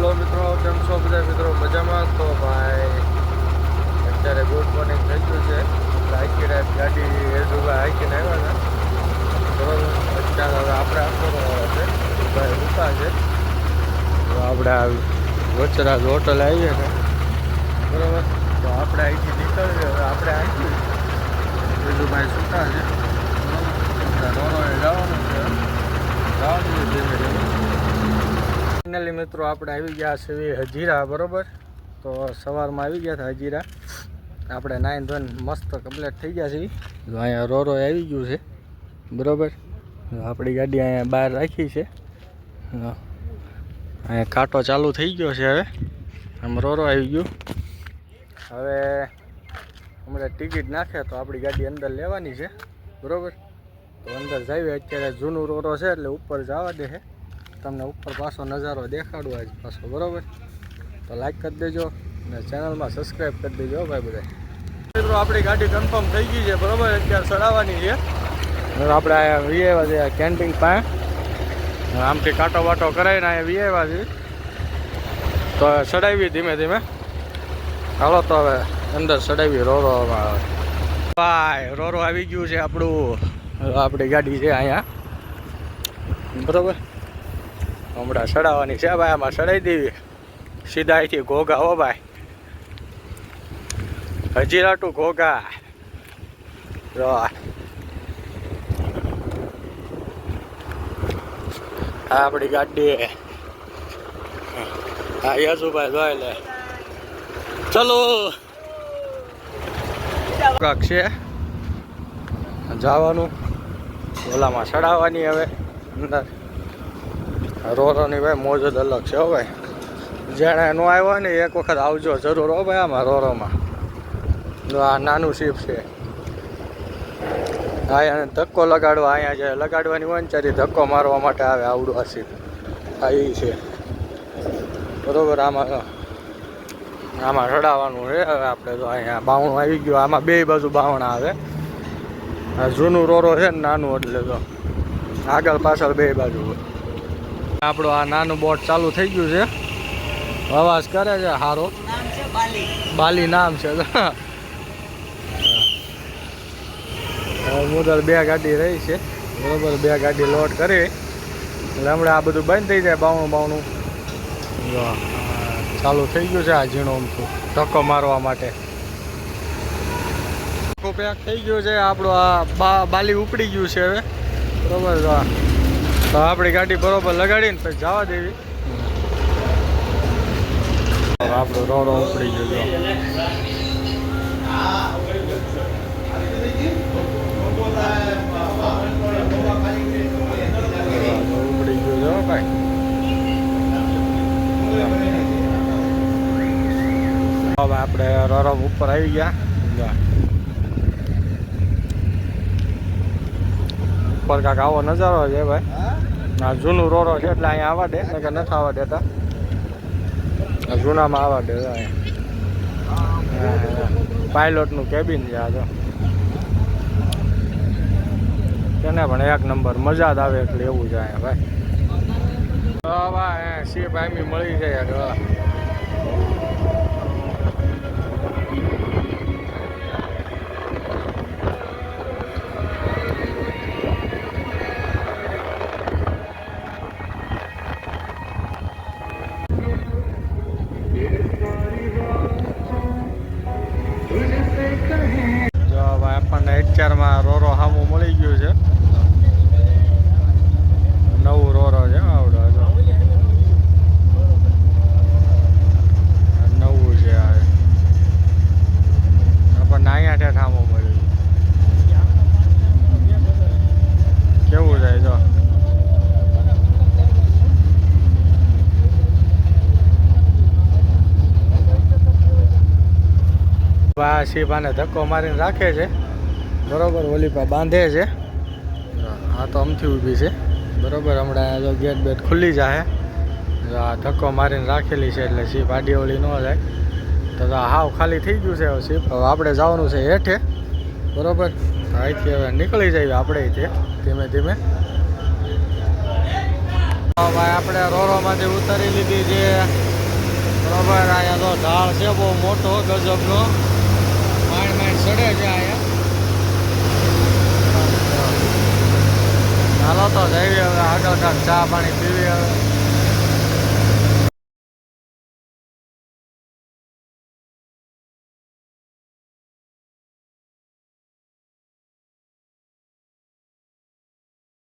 Hello મિત્રો, કેમ છો બધા મિત્રો? મજામાં? તો ભાઈ, અત્યારે ગુડ મોર્નિંગ થઈ ગયું છે. આખી રાત ગાડી હેજુભાઈ હાઈકીને આવ્યા હતા. બરોબર? અત્યારે હવે આપણે આપણો છે. ભાઈ રૂપા છે. તો આપણે વચરાજ હોટલ આવીએ ને. બરોબર? તો આપણે અહીંથી નીકળીએ. હવે આપણે આવીએ બીજું ભાઈ સૂતા છે. બરોબર? રોરોએ જવાનું છે જવાનું છે ધીમે ધીમે ફાઇનલી મિત્રો આપણે આવી ગયા છે હજીરા, બરોબર? તો સવારમાં આવી ગયા હતા હજીરા. આપણે નાઈન ધોન મસ્ત કમ્પ્લીટ થઈ ગયા છે તો અહીંયા રોરો આવી ગયું છે, બરોબર? આપણી ગાડી અહીંયા બહાર રાખી છે. અહીંયા કાંટો ચાલુ થઈ ગયો છે હવે. આમ રોરો આવી ગયું. હવે હમણાં ટિકિટ નાખે તો આપણી ગાડી અંદર લેવાની છે, બરાબર? તો અંદર જઈએ, અત્યારે જૂનું રોરો છે એટલે ઉપર જવા દે છે. તમને ઉપર પાછો નજારો દેખાડું આજ પાછો, બરાબર? તો લાઈક કરી દેજો અને ચેનલમાં સબસ્ક્રાઈબ કરી દેજો ભાઈ બધા મિત્રો, આપણી ગાડી કન્ફર્મ થઈ ગઈ છે, બરાબર? અત્યારે ચડાવવાની છે. આપણે અહીંયા વી આવ્યા છે કેન્ટીન પાસે. આમથી કાંટો વાટો કરાવીને અહીંયા વી આવ્યા છે તો ચડાવી ધીમે ધીમે. હાલો તો હવે અંદર ચડાવી રોરોમાં આવે ભાઈ, રોરો આવી ગયું છે આપણું. આપણી ગાડી છે અહીંયા. બરોબર? હમણાં ચડાવવાની છે, ભાઈ, આમાં સડાવી દેવી. સીધા અહીંથી ઘોઘા, હો, ભાઈ. હજી રાટું ઘોઘા. આ આપણી ગાડી. હા યશુભાઈ જોઈ લે. ચલો. કાક છે. જવાનું. ઓલામાં ચડાવવાની હવે. અંદર રોરોની ભાઈ મોજ જ અલગ છે હો ભાઈ. જેણે નો આવ્યો ને એક વખત આવજો જરૂર હો ભાઈ આમાં રોરોમાં. આ નાનું શીપ છે. હા એને ધક્કો લગાડવા અહીંયા જે લગાડવાની હોય ને ત્યારે ધક્કો મારવા માટે આવે આવડું આ શીપ. હા એ છે. બરોબર, આમાં આમાં રડાવવાનું છે. હવે આપણે તો અહીંયા બાવણું આવી ગયું. આમાં બે બાજુ બાવણા આવે. આ જૂનું રોરો છે ને નાનું એટલે તો આગળ પાછળ બે બાજુ હોય. આપણું આ નાનું બોટ ચાલુ થઈ ગયું છે. અવાજ કરે છે હારો. નામ છે બાલી. નામ છે. મુદર બે ગાડી રહી છે. બરોબર બે ગાડી લોડ કરી. એટલે હમણાં આ બધું બંધ થઈ જાય બાવણું બાવણું ચાલુ થઈ ગયું છે આ ઝીણું ધક્કો મારવા માટે. પેક થઈ ગયું છે આપણું આ બાલી ઉપડી ગયું છે હવે. બરોબર. તો આપણી ગાડી બરોબર લગાડીને પછી જવા દેવી. આપણો રોડો ઉપડી ગયો ઉપડી ગયો ભાઈ. હવે આપણે રોરો ઉપર આવી ગયા. ઉપર કાંક આવો નજારો છે ભાઈ. આ જૂનું રોરો છે એટલે અહીંયા આવવા દે કે નથી આવવા દેતા. જૂનામાં આવવા દે પાયલોટનું કેબિન છે આ તો. તેને પણ એક નંબર મજા જ આવે એટલે એવું છે અહીંયા ભાઈ. ભાઈ શીપ આમી મળી જાય અત્યારમાં રોરો સામું મળી ગયું છે નવું રોરો છે આવડો જો આ નવું છે આ આપણને અહીંયા ઠેઠ સામું મળ્યું કેવું જાય જો આ શીપાને ધક્કો મારીને રાખે છે બરોબર, ઓલીપા બાંધે છે. આ તો અમથી ઊભી છે. બરોબર, હમણાં જો ગેટ બેટ ખુલ્લી જાય આ ધક્કો મારીને રાખેલી છે એટલે શીપ આડી ઓળી ન જાય. તો હાવ ખાલી થઈ ગયું છે હવે શીપ. હવે આપણે જવાનું છે હેઠે. બરોબર? અહીંથી હવે નીકળી જઈએ આપણે તે ધીમે ધીમે. ભાઈ, આપણે રોરોમાંથી ઉતારી લીધી છે. બરોબર, અહીંયા તો ઢાળ છે, બહુ મોટો ગજબનો. અહીંયા તો જઈએ હવે આગળ ચા પાણી પીવી હવે.